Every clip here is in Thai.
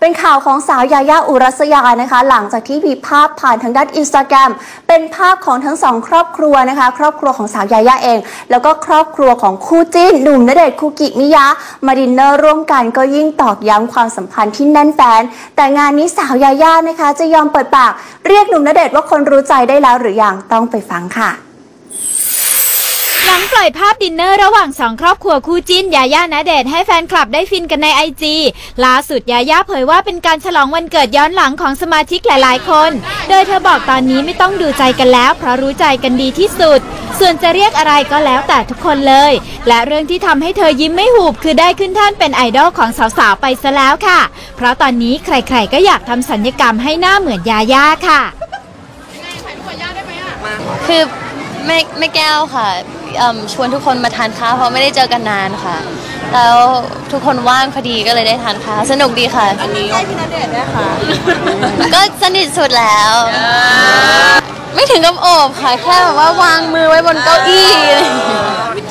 เป็นข่าวของสาวยายาอุรัสยานะคะ หลังจากที่มีภาพผ่านทางด้านอินสตาแกรมเป็นภาพของทั้งสองครอบครัวนะคะ ครอบครัวของสาวยายาเอง แล้วก็ครอบครัวของคู่จิ้นหนุ่มณเดชน์คุกิมิยะ มาดินเนอร์ร่วมกันก็ยิ่งตอกย้ำความสัมพันธ์ที่แน่นแฟน แต่งานนี้สาวยายานะคะ จะยอมเปิดปาก เรียกหนุ่มณเดชน์ว่าคนรู้ใจได้แล้วหรือยังต้องไปฟังค่ะ หลังปล่อยภาพดินเนอร์ระหว่างสองครอบครัวคู่จิ้นยาย่าณเดชน์ให้แฟนคลับได้ฟินกันในไอจีล่าสุดยาย่าเผยว่าเป็นการฉลองวันเกิดย้อนหลังของสมาชิกหลายๆ คน โดยเธอบอกตอนนี้ไม่ต้องดูใจกันแล้ว เพราะรู้ใจกันดีที่สุด ส่วนจะเรียกอะไรก็แล้วแต่ทุกคนเลย และเรื่องที่ทำให้เธอยิ้มไม่หูบคือได้ขึ้นแท่านเป็นไอดอลของสาวๆไปซะแล้วค่ะ เพราะตอนนี้ใครๆก็อยากทำสัญญกรรมให้หน้าเหมือนยาย่าค่ะคือ แม่แม่แก้วค่ะเอิ่มชวนทุกคนมาทานข้าวเพราะไม่ได้เจอกันนานค่ะ แล้วทุกคนว่างพอดีก็เลยได้ทานข้าวสนุกดีค่ะ อันนี้ได้พี่ณเดชน์ด้วยค่ะ ก็สนิทสุดแล้ว ไม่ถึงกับโอบค่ะ แค่แบบว่าวางมือไว้บนเก้าอี้อะไรอย่างเงี้ย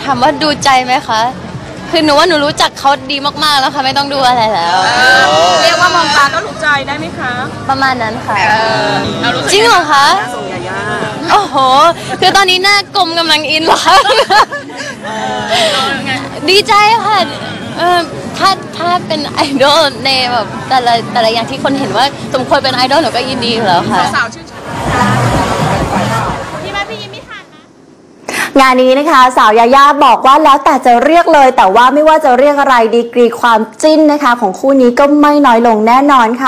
ถามว่าดูใจไหมคะ คือหนูว่าหนูรู้จักเขาดีมากๆแล้วค่ะ ไม่ต้องดูอะไรแล้ว เรียกว่ามองตาก็ถูกใจได้ไหมคะ ประมาณนั้นค่ะจริงเหรอคะ ส่งยาย่า โอ้โห คือตอนนี้หน้ากลมกำลังอินเหรอคะดีใจค่ะเออถ้าถ้าเป็นไอดอลในแบบแต่ละแต่ละอย่างที่คนเห็นว่าสมควรเป็นไอดอลหนูก็ยินดีอยู่แล้วค่ะ สาวชื่นชมงานนี้นะคะ สาวยายาบอกว่าแล้วแต่จะเรียกเลย แต่ว่าไม่ว่าจะเรียกอะไรดีกรีความจิ้นนะคะ ของคู่นี้ก็ไม่น้อยลงแน่นอนค่ะ